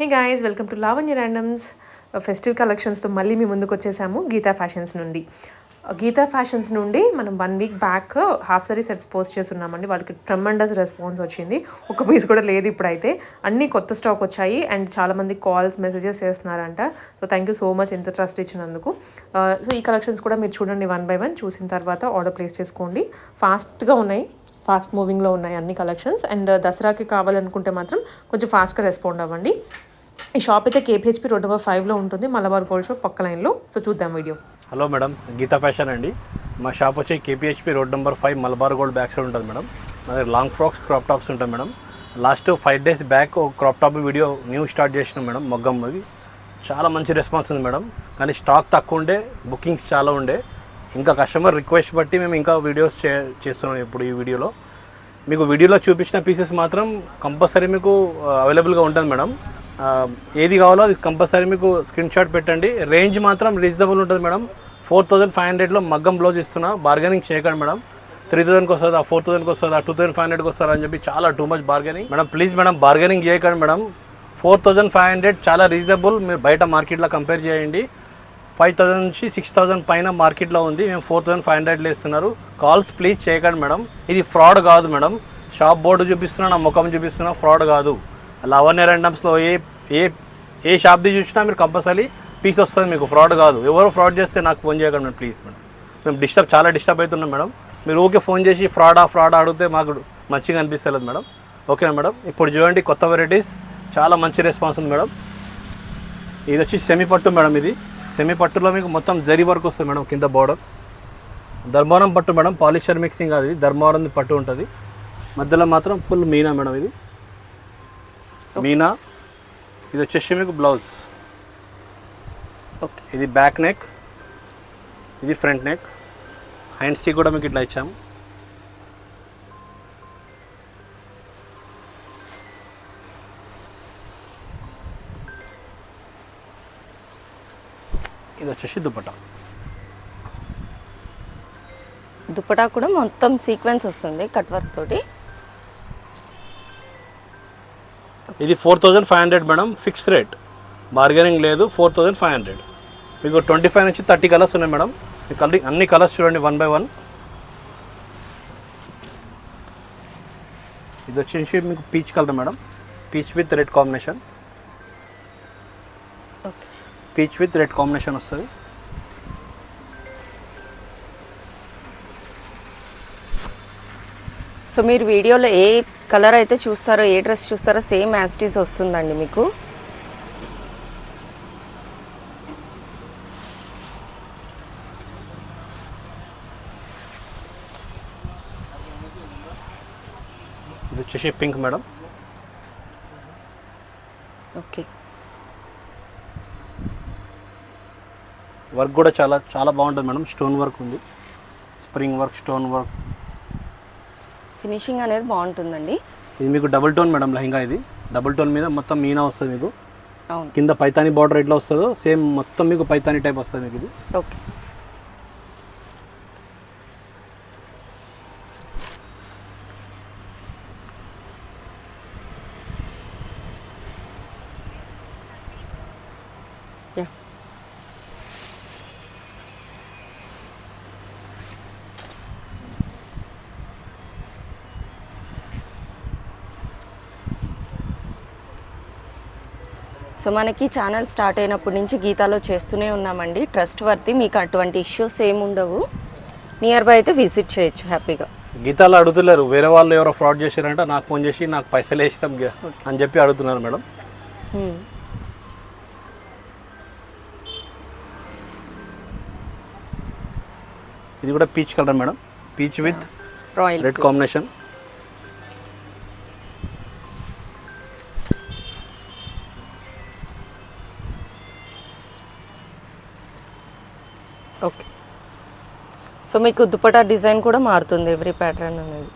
Hey guys welcome to Lavanya randoms festive కలెక్షన్స్తో మళ్ళీ మీ ముందుకు వచ్చేసాము గీతా ఫ్యాషన్స్ నుండి. Uh, గీతా ఫ్యాషన్స్ నుండి మనం one week back half sari sets post చేస్తున్నామండి. వాళ్ళకి ట్రమండస్ రెస్పాన్స్ వచ్చింది. ఒక పీస్ కూడా లేదు ఇప్పుడైతే. అన్ని కొత్త స్టాక్ వచ్చాయి అండ్ చాలామంది కాల్స్ మెసేజెస్ చేస్తున్నారంట. So thank you so much ఇంత ట్రస్ట్ ఇచ్చినందుకు. Uh, సో ఈ కలెక్షన్స్ కూడా మీరు చూడండి వన్ బై వన్ చూసిన తర్వాత ఆర్డర్ ప్లేస్ చేసుకోండి. ఫాస్ట్గా ఉన్నాయి. ఫాస్ట్ మూవింగ్లో ఉన్నాయి అన్ని కలెక్షన్స్ అండ్ uh, దసరాకి కావాలనుకుంటే మాత్రం కొంచెం ఫాస్ట్గా రెస్పాండ్ అవ్వండి. ఈ షాప్ అయితే కేపీహెచ్పి రోడ్ నెంబర్ ఫైవ్లో ఉంటుంది. మలబార్ గోల్డ్ షాప్ పక్క లైన్లో సో చూద్దాం video. Hello madam Geetha fashion అండి. మా షాప్ వచ్చి KPHB road number five Malabar gold back side ఉంటుంది మేడం. మా దగ్గర లాంగ్ ఫ్రాక్స్ క్రాప్ టాప్స్ ఉంటాయి madam. Last five days back ఒక crop top video new start చేసినాం మేడం మొగ్గమ్మది చాలా మంచి రెస్పాన్స్ ఉంది మేడం. కానీ స్టాక్ తక్కువ ఉండే బుకింగ్స్ చాలా ఉండే. ఇంకా కస్టమర్ రిక్వెస్ట్ బట్టి మేము ఇంకా వీడియోస్ చే చేస్తున్నాం ఇప్పుడు ఈ వీడియోలో మీకు వీడియోలో చూపించిన పీసెస్ మాత్రం కంపల్సరీ మీకు uh, అవైలబుల్గా ఉంటుంది మేడం. ఏది కావాలో అది కంపల్సరీ మీకు స్క్రీన్ షాట్ పెట్టండి. రేంజ్ మాత్రం రీజనబుల్ ఉంటుంది మేడం. ఫోర్ థౌజండ్ ఫైవ్ హండ్రెడ్లో మగ్గం బ్లౌజ్ ఇస్తున్నా. బార్గెనింగ్ చేయకండి మేడం. త్రీ థౌసండ్కి వస్తుంది ఆ ఫోర్ థౌసండ్కి వస్తుంది ఆ టూ థౌసండ్ ఫైవ్ హండ్రెడ్కి వస్తారు అని చెప్పి చాలా too much bargaining. Madam please madam bargaining చేయకండి madam. Four thousand five hundred చాలా రీజనబుల్. మీరు బయట మార్కెట్లో కంపేర్ చేయండి. ఫైవ్ థౌసండ్ నుంచి సిక్స్ థౌసండ్ పైన మార్కెట్లో ఉంది. మేము ఫోర్ థౌసండ్ ఫైవ్ హండ్రెడ్లో ఇస్తున్నారు. కాల్స్ ప్లీజ్ చేయకండి మేడం. ఇది ఫ్రాడ్ కాదు మేడం. షాప్ బోర్డు చూపిస్తున్నా నా ముఖం చూపిస్తున్నా ఫ్రాడ్ కాదు. లవన్ రెండమ్స్లో ఏ ఏ ఏ షాప్ది చూసినా మీరు కంపల్సరీ పీస్ వస్తుంది మీకు. ఫ్రాడ్ కాదు. ఎవరు ఫ్రాడ్ చేస్తే నాకు ఫోన్ చేయకండి మేడం ప్లీజ్ మేడం. మేము డిస్టర్బ్ చాలా డిస్టర్బ్ అవుతున్నాం మేడం. మీరు ఓకే ఫోన్ చేసి ఫ్రాడా ఫ్రాడ్ అడిగితే మాకు మంచిగా అనిపిస్తలేదు మేడం. ఓకేనా మేడం? ఇప్పుడు చూడండి కొత్త వెరైటీస్ చాలా మంచి రెస్పాన్స్ ఉంది మేడం. ఇది వచ్చి సెమీ పట్టు మేడం ఇది. సెమీ పట్టులో మీకు మొత్తం జరి వర్క్ వస్తుంది మేడం కింద బోర్డర్ ధర్మవరం పట్టు మేడం పాలిషర్ మిక్సింగ్ కాదు ఇది ధర్మవరం పట్టు ఉంటుంది. మధ్యలో మాత్రం ఫుల్ మీనా మేడం ఇది. మీనా? ఇది వచ్చేసి మీకు బ్లౌజ్ ఓకే ఇది బ్యాక్ నెక్ ఇది ఫ్రంట్ నెక్ హ్యాండ్స్కి కూడా మీకు ఇట్లా ఇచ్చాము. ఇది వచ్చేసి దుపట్టా దుపటా కూడా మొత్తం సీక్వెన్స్ వస్తుంది కట్ వర్క్ తోటి. ఇది four thousand five hundred madam fix rate. Bargaining లేదు ఫోర్ థౌజండ్ ఫైవ్ హండ్రెడ్. మీకు ట్వంటీ ఫైవ్ నుంచి థర్టీ కలర్స్ ఉన్నాయి మేడం. మీకు అన్ని అన్ని కలర్స్ చూడండి వన్ బై వన్. ఇది వచ్చేసి మీకు peach colour madam. Peach with red combination peach with red combination వస్తుంది. సో మీరు వీడియోలో ఏ కలర్ అయితే చూస్తారో ఏ డ్రెస్ చూస్తారో సేమ్ యాస్టీస్ వస్తుందండి మీకు. ఇది వచ్చేసి పింక్ మేడం. ఓకే. వర్క్ కూడా చాలా చాలా బాగుంటుంది మేడం. స్టోన్ వర్క్ ఉంది. Spring work stone work. Finishing అనేది బాగుంటుందండి. ఇది మీకు డబుల్ టోన్ మేడం లెహంగా ఇది. డబుల్ టోన్ మీద మొత్తం మీనా వస్తుంది మీకు. కింద పైతాని బార్డర్ ఎట్లా వస్తుందో సేమ్ మొత్తం మీకు పైతాని టైప్ వస్తుంది మీకు ఇది. ఓకే. సో మనకి ఛానల్ స్టార్ట్ అయినప్పటి నుంచి గీతాలో చేస్తూనే ఉన్నామండి. ట్రస్ట్ వర్తి మీకు అటువంటి ఇష్యూస్ ఏమి ఉండవు. నియర్ బై అయితే విజిట్ చేయొచ్చు హ్యాపీగా. గీతాలు అడుగుతలేరు వేరే వాళ్ళు ఎవరో ఫ్రాడ్ చేశారంటే నాకు ఫోన్ చేసి నాకు పైసలు వేసినాం అని చెప్పి అడుగుతున్నారు మేడం. Hmm. ఇది కూడా peach colour madam. Peach with red combination so మీకు దుపట్టా డిజైన్ కూడా మారుతుంది ఎవ్రీ ప్యాటర్న్ అనేది.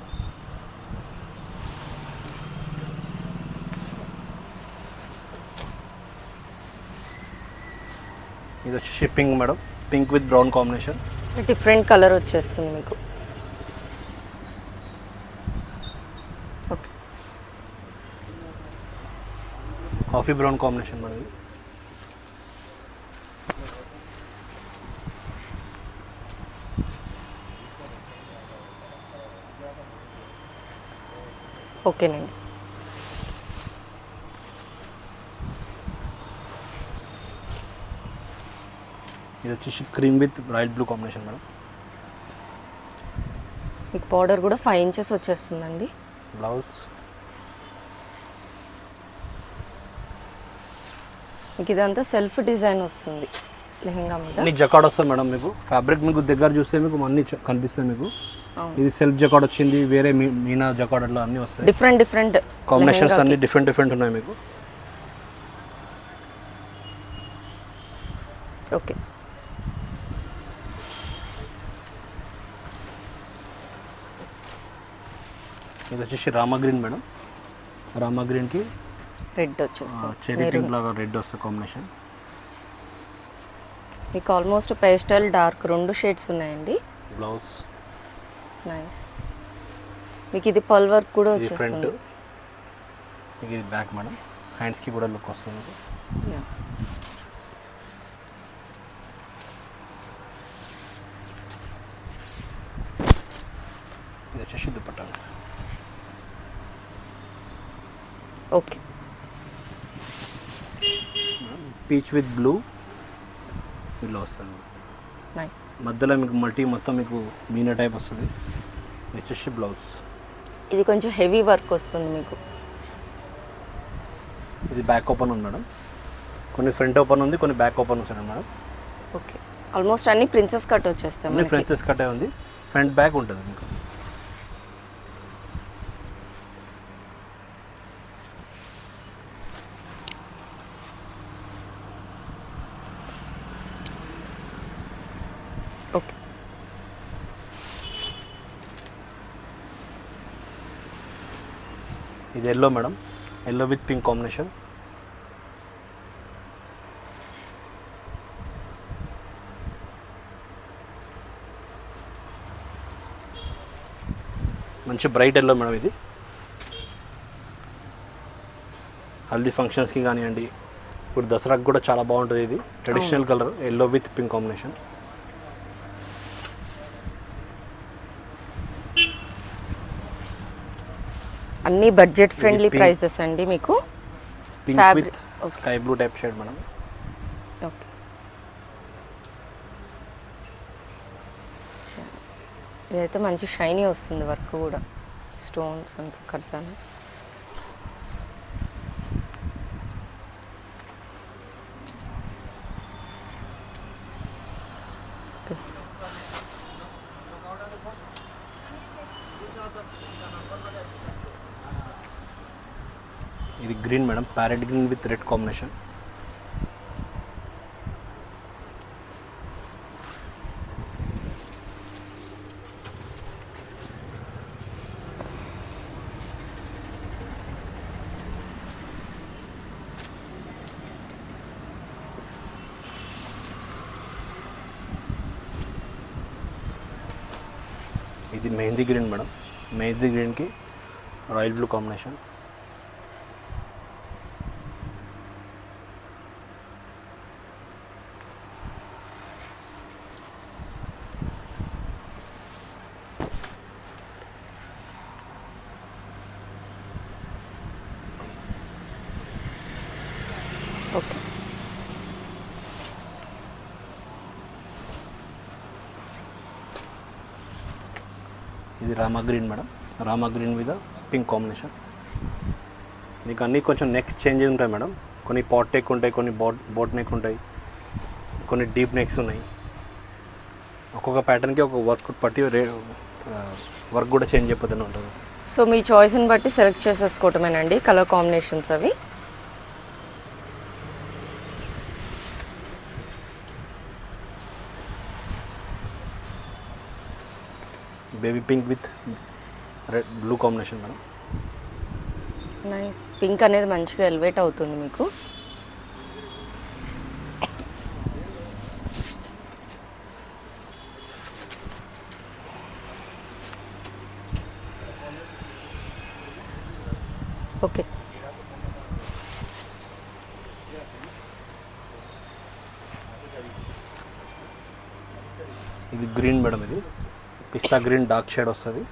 ఇది వచ్చి pink madam. Pink with brown combination different colour వచ్చేస్తుంది మీకు. ఓకే కాఫీ బ్రౌన్ కాంబినేషన్ మనది ఓకేనండి. ఇది వచ్చేసి cream with royal blue combination madam. మీకు బార్డర్ కూడా ఫైవ్ ఇంచెస్ వచ్చేస్తుందండి. బ్లౌజ్. మీకు ఇదంతా సెల్ఫ్ డిజైన్ వస్తుంది లెహంగా మీద. అన్ని జకాడ్ వస్తుంది మేడం మీకు. ఫ్యాబ్రిక్ మీకు దగ్గర చూస్తే మీకు అన్ని కనిపిస్తాయి మీకు. ఇది సెల్ఫ్ జకాడ్ వచ్చింది వేరే మీనా జకాడ్ అట్లా అన్నీ వస్తాయి. డిఫరెంట్ డిఫరెంట్ కాంబినేషన్స్ అన్ని డిఫరెంట్ డిఫరెంట్ ఉన్నాయి మీకు. ఓకే. ఇది వచ్చేసి రామా గ్రీన్ మేడం. రామా గ్రీన్కి రెడ్ వచ్చేస్తుంది చెరీ పింక్ లాగా రెడ్ వస్తుంది కాంబినేషన్ మీకు ఆల్మోస్ట్ పేస్టల్ డార్క్ రెండు షేడ్స్ ఉన్నాయండి. బ్లౌజ్ నైస్ మీకు ఇది పల్ వర్క్ కూడా వచ్చేస్తుంది. మీకు ఇది బ్యాక్ మేడం హ్యాండ్స్కి కూడా లుక్ వస్తుంది. ఇది వచ్చేసి dupatta okay peach with blue ఇలా వస్తుంది. మధ్యలో మీకు మల్టీ మొత్తం మీకు మీనా టైప్ వస్తుంది. వచ్చేసి బ్లౌజ్. ఇది కొంచెం హెవీ వర్క్ వస్తుంది మీకు. ఇది బ్యాక్ ఓపెన్ ఉంది మేడం. కొన్ని ఫ్రంట్ ఓపెన్ ఉంది కొన్ని బ్యాక్ ఓపెన్ ఉంది మేడం. ఓకే ఆల్మోస్ట్ అన్ని ప్రిన్సెస్ కట్ వచ్చేస్తాయి. ఫ్రెంచెస్ కట్టే ఉంది. ఫ్రంట్ బ్యాక్ ఉంటుంది మీకు. ఇది yellow madam. Yellow with pink combination మంచి బ్రైట్ ఎల్లో మేడం ఇది. హల్దీ ఫంక్షన్స్కి కానివ్వండి. ఇప్పుడు దసరాకు కూడా చాలా బాగుంటుంది ఇది. Traditional colour yellow with pink combination అన్ని బడ్జెట్ ఫ్రెండ్లీ. ప్రైసెస్ అండి మీకు. Pink Fabric, with sky blue type shade madam okay ఇదైతే మంచి షైనీ వస్తుంది వర్క్ కూడా. స్టోన్స్ అంతా కడతాను ఓకే ఇది parrot green with red combination ఇది మెహందీ గ్రీన్ మేడం మెహందీ గ్రీన్కి రాయల్ బ్లూ కాంబినేషన్ ఓకే ఇది Rama green madam. Rama green మీద పింక్ కాంబినేషన్. మీకు అన్నీ కొంచెం నెక్స్ చేంజ్ ఉంటాయి మేడం. కొన్ని పాట్ నెక్ ఉంటాయి కొన్ని బోట్ బోట్ నెక్ ఉంటాయి. కొన్ని డీప్ నెక్స్ ఉన్నాయి. ఒక్కొక్క ప్యాటర్న్కి ఒక వర్క్ పట్టి రే వర్క్ కూడా చేంజ్ అయిపోతూనే ఉంటుంది. సో మీ చాయిస్ని బట్టి సెలెక్ట్ చేసేసుకోవటమేనండి. కలర్ కాంబినేషన్స్ అవి. Baby pink with red blue combination madam. Nice. Pink అనేది మంచిగా ఎలివేట్ అవుతుంది మీకు. ఓకే. ఇది గ్రీన్ మేడం ఇది. పిస్తా గ్రీన్ డార్క్ షేడ్ వస్తుంది.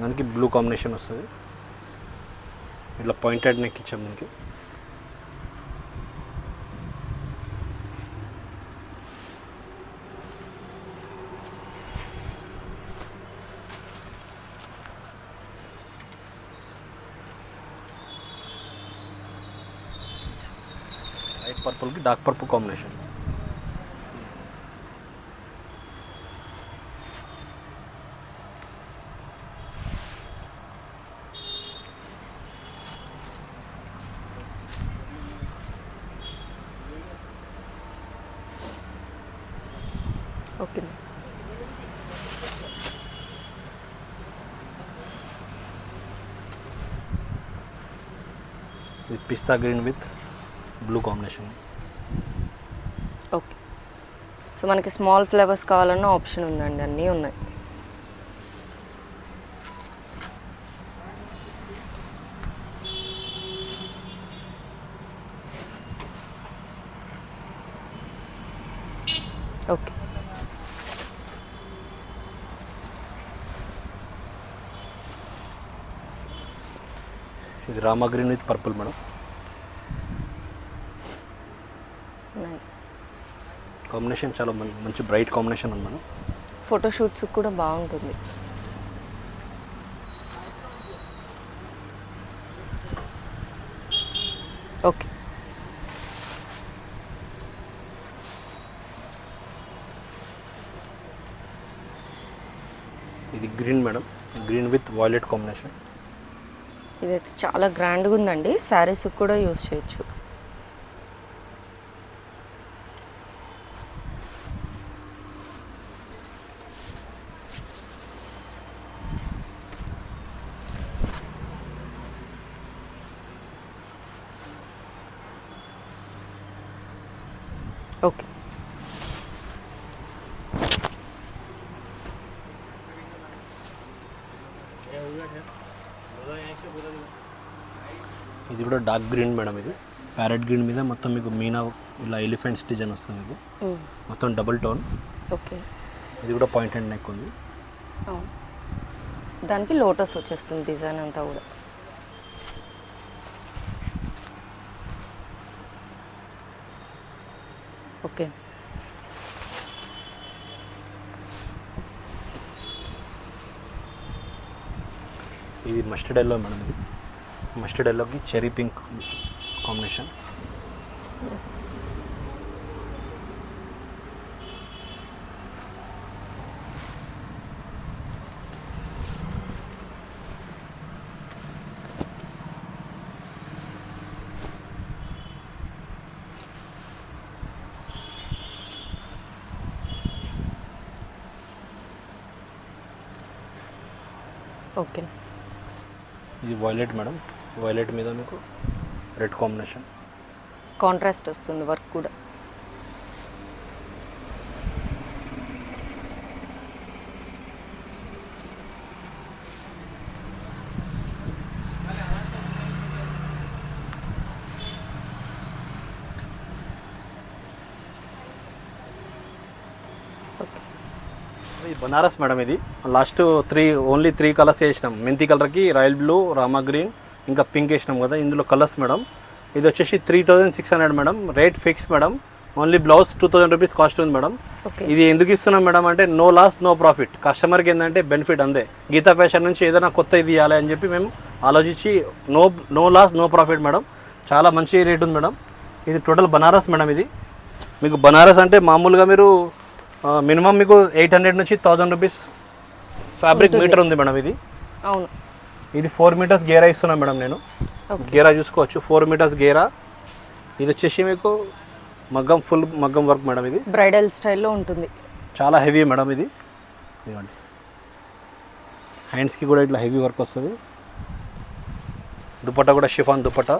దానికి బ్లూ కాంబినేషన్ వస్తుంది. ఇట్లా పాయింటెడ్ నెక్ ఇచ్చాం దీనికి. లైట్ పర్పుల్కి డార్క్ పర్పుల్ కాంబినేషన్ ఓకే ఇది pista green with blue combination okay. So మనకి స్మాల్ ఫ్లేవర్స్ కావాలన్న ఆప్షన్ ఉందండి అన్నీ ఉన్నాయి ఓకే ఇది Rama green with purple madam. Combination చాలా మంచి బ్రైట్ కాంబినేషన్ ఉంది మేడం. ఫోటోషూట్స్ కూడా బాగుంటుంది. ఓకే. ఇది green madam. Green with violet combination. ఇదైతే చాలా గ్రాండ్గా ఉందండి. శారీస్ కూడా యూస్ చేయొచ్చు. ఓకే. ఇది కూడా డార్క్ గ్రీన్ మేడం ఇది. ప్యారెట్ గ్రీన్ మీద మొత్తం మీకు మీనా ఇలా ఎలిఫెంట్స్ డిజైన్ వస్తుంది మీకు మొత్తం డబుల్ టోన్ ఓకే. ఇది కూడా పాయింట్ అండ్ నెక్ ఉంది. దానికి లోటస్ వచ్చేస్తుంది డిజైన్ అంతా కూడా. ఓకే. ఇది మస్టర్డ్ ఎల్లో మేడం ఇది. మస్టర్డ్ ఎల్లోకి cherry pink combination yes okay ఇది వైలెట్ మేడం వైలెట్ మీద మీకు రెడ్ కాంబినేషన్. కాంట్రాస్ట్ వస్తుంది వర్క్ కూడా. ఓకే. ఇది బనారస్ మేడం ఇది. Last three only three colours వేసినాం. మెంతి కలర్కి రాయల్ బ్లూ రామా గ్రీన్ ఇంకా పింక్ వేసినాం కదా ఇందులో కలర్స్ మేడం ఇది వచ్చేసి three thousand six hundred madam rate fix madam only blouse two thousand rupees cost ఉంది మేడం ఇది ఎందుకు ఇస్తున్నాం మేడం అంటే నో లాస్ నో ప్రాఫిట్ కస్టమర్కి ఏంటంటే బెనిఫిట్ అందే గీతా ఫ్యాషన్ నుంచి ఏదైనా కొత్త ఇది ఇవ్వాలి అని చెప్పి మేము ఆలోచించి no no loss no profit madam చాలా మంచి రేట్ ఉంది మేడం ఇది టోటల్ బనారస్ మేడం ఇది. మీకు బనారస్ అంటే మామూలుగా మీరు మినిమం మీకు ఎయిట్ హండ్రెడ్ నుంచి థౌజండ్ రూపీస్ ఫ్యాబ్రిక్ మీటర్ ఉంది మేడం ఇది. అవును. ఇది ఫోర్ మీటర్స్ గేరా ఇస్తున్నాను మేడం నేను. గేరా చూసుకోవచ్చు. ఫోర్ మీటర్స్ గేరా. ఇది వచ్చేసి మీకు మగ్గం ఫుల్ మగ్గం వర్క్ మేడం ఇది. బ్రైడల్ స్టైల్లో ఉంటుంది. చాలా హెవీ మేడం ఇది. ఇదిగోండి. హ్యాండ్స్కి కూడా ఇట్లా హెవీ వర్క్ వస్తుంది. దుపట్టా కూడా షిఫాన్ దుపట్టా.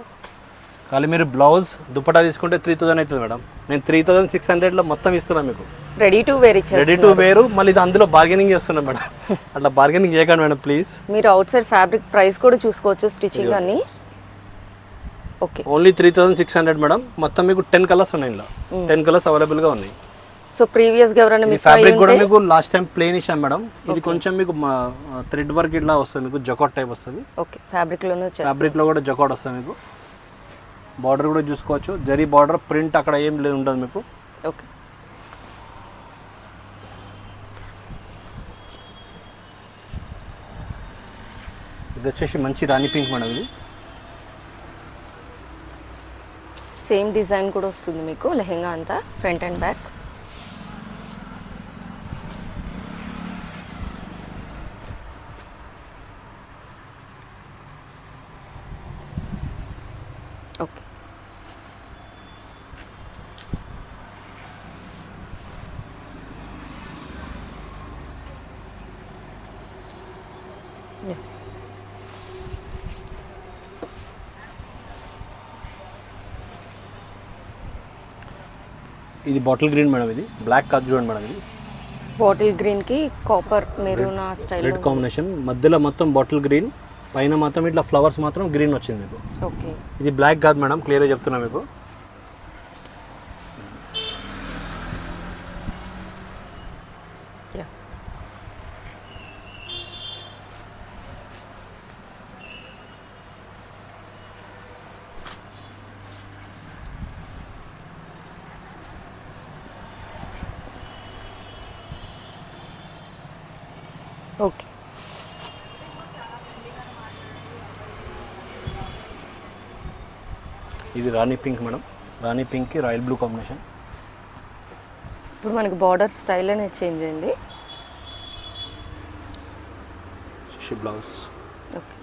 కానీ మీరు బ్లౌజ్ దుపట్టా తీసుకుంటే త్రీ థౌసండ్ అవుతుంది మేడం. నేను త్రీ థౌసండ్ సిక్స్ హండ్రెడ్లో మొత్తం ఇస్తున్నాను మీకు. Ready to wear ready to wear మళ్ళీ ఇది అందులో బార్గెనింగ్ చేస్తున్నాను మేడం. అట్లా బార్గెనింగ్ చేయకండి మేడం ప్లీజ్ మీరు అవుట్ సైడ్ ఫ్యాబ్రిక్ ప్రైస్ కూడా చూసుకోవచ్చు స్టిచ్చింగ్ అని okay only three thousand six hundred madam. మొత్తం మీకు టెన్ కలర్స్ ఉన్నాయి ఇలా టెన్ కలర్స్ అవైలబుల్గా ఉన్నాయి. సో ప్రీవియస్గా ఎవరైనా మిస్ ఫ్యాబ్రిక్ కూడా మీకు లాస్ట్ టైం ప్లేన్ ఇచ్చాం మేడం. ఇది కొంచెం మీకు థ్రెడ్ వర్క్ ఇట్లా వస్తుంది మీకు జకాట్ టైప్ వస్తుంది. ఓకే ఫ్యాబ్రిక్లోనే వచ్చేసి ఫ్యాబ్రిక్లో కూడా జకాట్ వస్తుంది మీకు. బార్డర్ కూడా చూసుకోవచ్చు. జరీ బార్డర్ ప్రింట్ అక్కడ ఏం లేదు ఉండదు మీకు. ఓకే. ఇది వచ్చేసి మంచి రాణి పింక్ మేడం ఇది. సేమ్ డిజైన్ కూడా వస్తుంది మీకు లెహెంగా అంతా front and back okay Yeah. ఇది బాటిల్ గ్రీన్ మేడం ఇది. బ్లాక్ కాదు చూడండి మేడం ఇది. బాటిల్ గ్రీన్కి copper maroon style red combination మధ్యలో మొత్తం బాటిల్ గ్రీన్. పైన మాత్రం ఇట్లా ఫ్లవర్స్ మాత్రం గ్రీన్ వచ్చింది మీకు. ఓకే. ఇది బ్లాక్ కాదు మేడం క్లియర్గా చెప్తున్నా మీకు యా ఓకే ఇది రాణి పింక్ మేడం. రాణి పింక్కి రాయల్ బ్లూ కాంబినేషన్. ఇప్పుడు మనకి బార్డర్ స్టైల్ అనేది చేంజ్ అయింది. Blouse okay.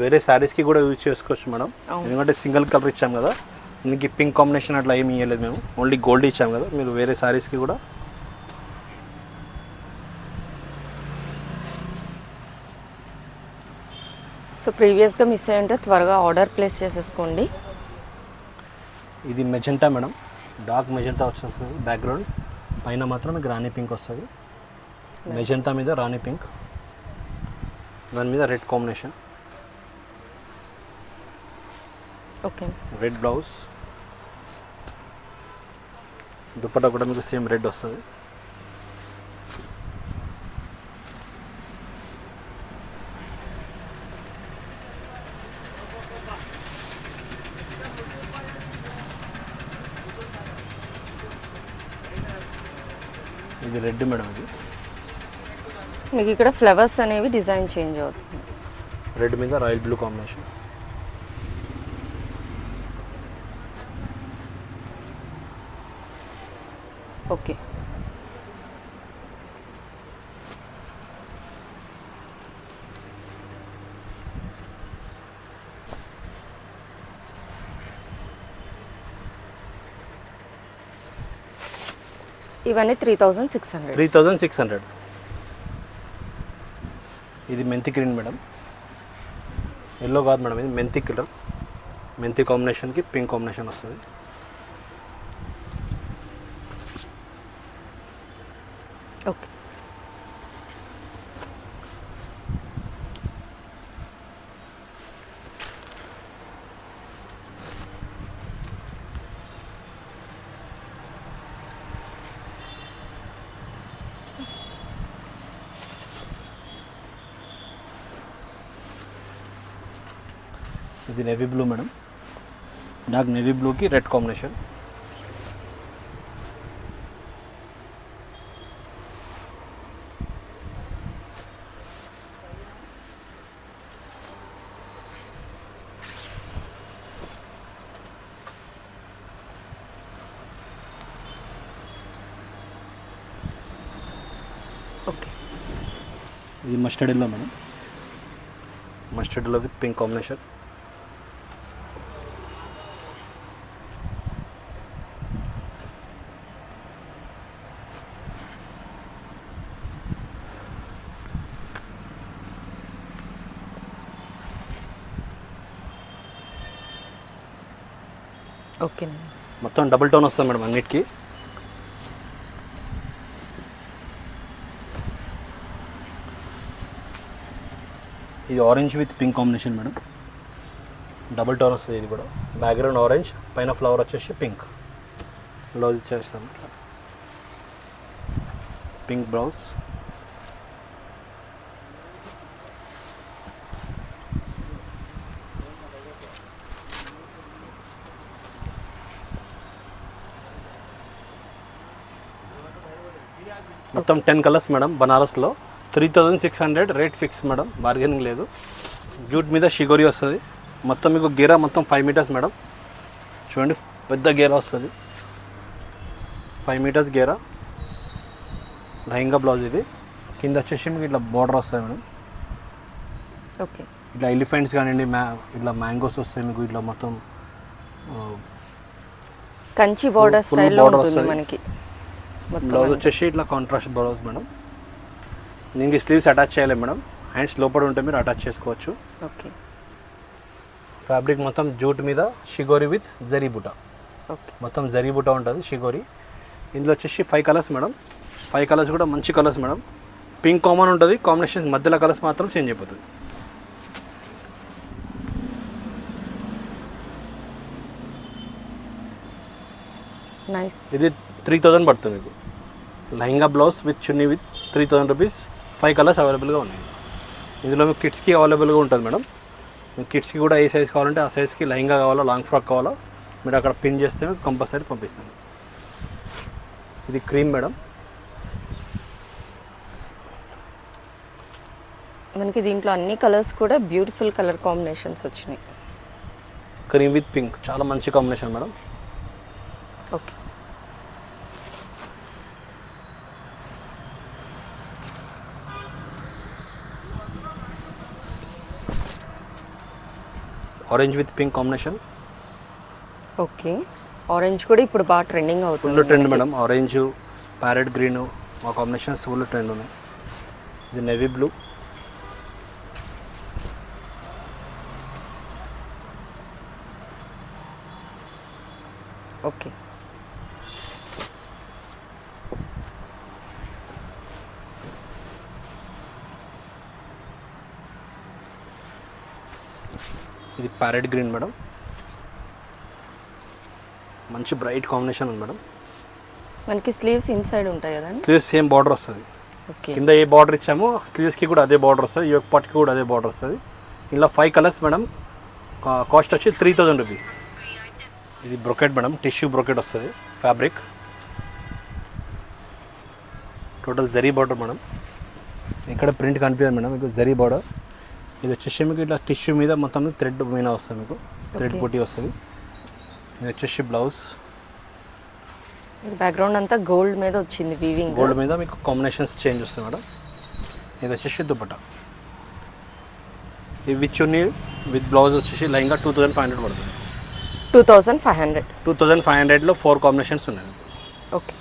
వేరే శారీస్కి కూడా యూజ్ చేసుకోవచ్చు మేడం. ఎందుకంటే సింగిల్ కలర్ ఇచ్చాం కదా. దీనికి పింక్ కాంబినేషన్ అట్లా ఏమి ఇవ్వలేదు మేము. ఓన్లీ గోల్డ్ ఇచ్చాం కదా. మీరు వేరే శారీస్కి కూడా సో ప్రీవియస్గా మిస్ అయ్యి ఉంటే త్వరగా ఆర్డర్ ప్లేస్ చేసేసుకోండి. ఇది మెజెంటా మేడం. డార్క్ మెజెంటా వచ్చేస్తుంది బ్యాక్గ్రౌండ్. పైన మాత్రం మీకు రాణి పింక్ వస్తుంది. మెజెంటా మీద రాణి పింక్. దాని మీద red combination. Okay. Red blouse. Dupatta కూడా మీకు సేమ్ రెడ్ వస్తుంది. ఇది రెడ్ మేడం ఇది. మీకు ఇక్కడ ఫ్లవర్స్ అనేవి డిజైన్ చేంజ్ అవుతుంది. రెడ్ మీద రాయల్ బ్లూ కాంబినేషన్. ఓకే. ఇవన్నీ three thousand six hundred. Three thousand six hundred. ఇది మెంతి గ్రీన్ మేడం. ఎల్లో కాదు మేడం ఇది మెంతి కలర్. మెంతి కాంబినేషన్కి పింక్ కాంబినేషన్ వస్తుంది. ఓకే. ఇది నేవీ బ్లూ మేడం నాకు నేవీ బ్లూకి రెడ్ కాంబినేషన్ ఓకే ఇది mustard yellow madam mustard yellow with pink combination okay మొత్తం డబుల్ టోన్ వస్తుంది మేడం అన్నిటికీ. ఇది orange with pink combination madam. Double tone వస్తుంది ఇది కూడా. బ్యాక్గ్రౌండ్ ఆరెంజ్ పైన ఫ్లవర్ వచ్చేసి పింక్ బ్లౌజ్ ఇచ్చేస్తాం పింక్ బ్లౌజ్ మొత్తం ten colours madam బనారస్లో three thousand six hundred rate fix madam bargaining లేదు. జూట్ మీద షిగోరి వస్తుంది. మొత్తం మీకు గేరా మొత్తం ఫైవ్ మీటర్స్ మేడం చూడండి పెద్ద గేరా వస్తుంది. ఫైవ్ మీటర్స్ గేరా. లెహంగా బ్లౌజ్ ఇది. కింద వచ్చేసి మీకు ఇట్లా బార్డర్ వస్తుంది మేడం ఓకే. ఇట్లా ఎలిఫెంట్స్ కానివ్వండి మ్యా ఇట్లా మ్యాంగోస్ వస్తాయి మీకు ఇట్లా మొత్తం కంచి బోర్డర్ స్టైల్లో ఉంటుంది వస్తది. మనకి. బ్లౌజ్. వచ్చేసి ఇట్లా కాంట్రాస్ట్ బ్లౌజ్ మేడం. దీనికి స్లీవ్స్ అటాచ్ చేయాలి మేడం. హ్యాండ్స్ లోపల ఉంటే మీరు అటాచ్ చేసుకోవచ్చు. ఓకే. ఫ్యాబ్రిక్ మొత్తం జూట్ మీద షిగోరి విత్ జరీ బుటా. మొత్తం జరీ బుటా ఉంటుంది షిగోరి ఇందులో వచ్చేసి five colours madam. Five colours కూడా మంచి కలర్స్ మేడం. పింక్ కామన్ ఉంటుంది కాంబినేషన్ మధ్యలో కలర్స్ మాత్రం చేంజ్ అయిపోతుంది. నైస్ ఇది త్రీ థౌజండ్ పడుతుంది మీకు. Lehenga blouse with chunni with three thousand rupees five colours అవైలబుల్గా ఉన్నాయి. ఇందులో మీకు కిడ్స్కి అవైలబుల్గా ఉంటుంది మేడం. మీకు కిడ్స్కి కూడా ఏ సైజ్ కావాలంటే ఆ సైజ్కి లెహంగా కావాలా లాంగ్ ఫ్రాక్ కావాలా మీరు అక్కడ పిన్ చేస్తే కంపల్సరీ పంపిస్తాను. ఇది క్రీమ్ మేడం. మనకి దీంట్లో అన్ని కలర్స్ కూడా బ్యూటిఫుల్ కలర్ కాంబినేషన్స్ వచ్చినాయి. క్రీమ్ విత్ పింక్ చాలా మంచి combination madam. Okay orange with pink combination okay. Orange కూడా ఇప్పుడు బాగా ట్రెండింగ్ ఫుల్ అవుతుంది. ట్రెండ్ మనకి. మేడం ఆరెంజ్ ప్యారెట్ గ్రీన్ ఆ కాంబినేషన్స్ ఫుల్ ట్రెండ్ ఉన్నాయి. ఇది నెవీ బ్లూ ఓకే ఇది ప్యారెట్ గ్రీన్ మేడం. మంచి బ్రైట్ కాంబినేషన్ ఉంది మేడం. మనకి స్లీవ్స్ ఇన్సైడ్ ఉంటాయి కదండి? స్లీవ్స్ సేమ్ బార్డర్ వస్తుంది. ఓకే. కింద ఏ బార్డర్ ఇచ్చామో స్లీవ్స్కి కూడా అదే బార్డర్ వస్తుంది. యోక్ పార్ట్కి కూడా అదే బార్డర్ వస్తుంది. ఇలా ఫైవ్ కలర్స్ మేడం. కాస్ట్ వచ్చి త్రీ థౌజండ్ రూపీస్ ఇది బ్రొకెట్ మేడం. టిష్యూ బ్రొకెట్ వస్తుంది. Fabric total zari border madam. ఇక్కడ ప్రింట్ కనిపించదు మేడం. మీకు జరీ బార్డర్ ఇది వచ్చేసి మీకు ఇట్లా టిష్యూ మీద మొత్తం థ్రెడ్ మీద వస్తుంది మీకు. థ్రెడ్. బుట్టి వస్తుంది. ఇది వచ్చేసి బ్లౌజ్ బ్యాక్గ్రౌండ్ అంతా గోల్డ్ మీద వచ్చింది వీవింగ్ గోల్డ్ మీద మీకు కాంబినేషన్స్ చేంజ్ వస్తాయి మేడం. ఇది వచ్చేసి దుపట్టా. ఇది విత్ చున్నీ విత్ బ్లౌజ్ వచ్చేసి లైన్గా టూ థౌజండ్ ఫైవ్ హండ్రెడ్ పడుతుంది. Two thousand five hundred two thousand five హండ్రెడ్లో ఫోర్ కాంబినేషన్స్ ఉన్నాయి. ఓకే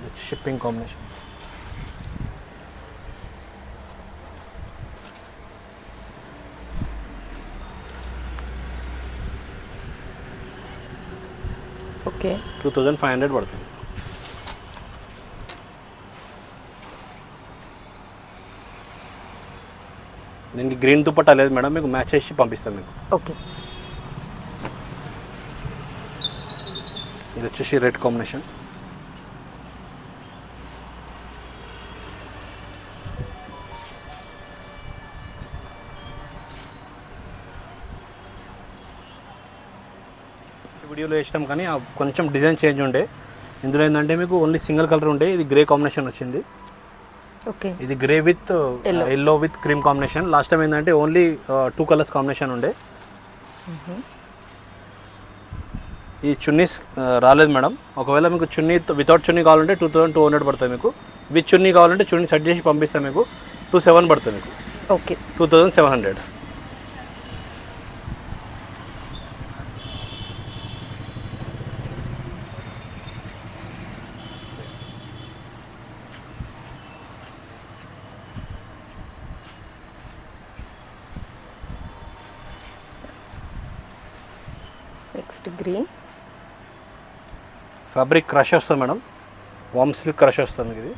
ఇది వచ్చి shipping combination okay two thousand five hundred పడుతుంది దీనికి గ్రీన్ దుపట్టా లేదు మేడం మీకు మ్యాచ్ చేసి పంపిస్తాం మీకు ఓకే ఇది వచ్చేసి రెడ్ కాంబినేషన్ వీడియోలో వేసినాం కానీ కొంచెం డిజైన్ చేంజ్ ఉండే. ఇందులో ఏంటంటే మీకు ఓన్లీ సింగిల్ కలర్ ఉండే. ఇది గ్రే కాంబినేషన్ వచ్చింది. ఓకే. ఇది grey with. Yellow with cream combination last time ఏంటంటే ఓన్లీ టూ కలర్స్ కాంబినేషన్ ఉండే. ఈ చున్నీస్ ఆ, రాలేదు మేడం. ఒకవేళ మీకు చున్నీ వితౌట్ చున్నీ కావాలంటే టూ థౌసండ్ టూ హండ్రెడ్ పడుతుంది మీకు. విత్ చున్నీ కావాలంటే చున్నీ సెట్ చేసి పంపిస్తాం మీకు. టూ సెవెన్ పడుతుంది మీకు. Okay. Two thousand seven hundred next green. Fabric crush వస్తుంది మేడం. వామ్ సిల్క్ క్రష్ వస్తుంది మీకు ఇది.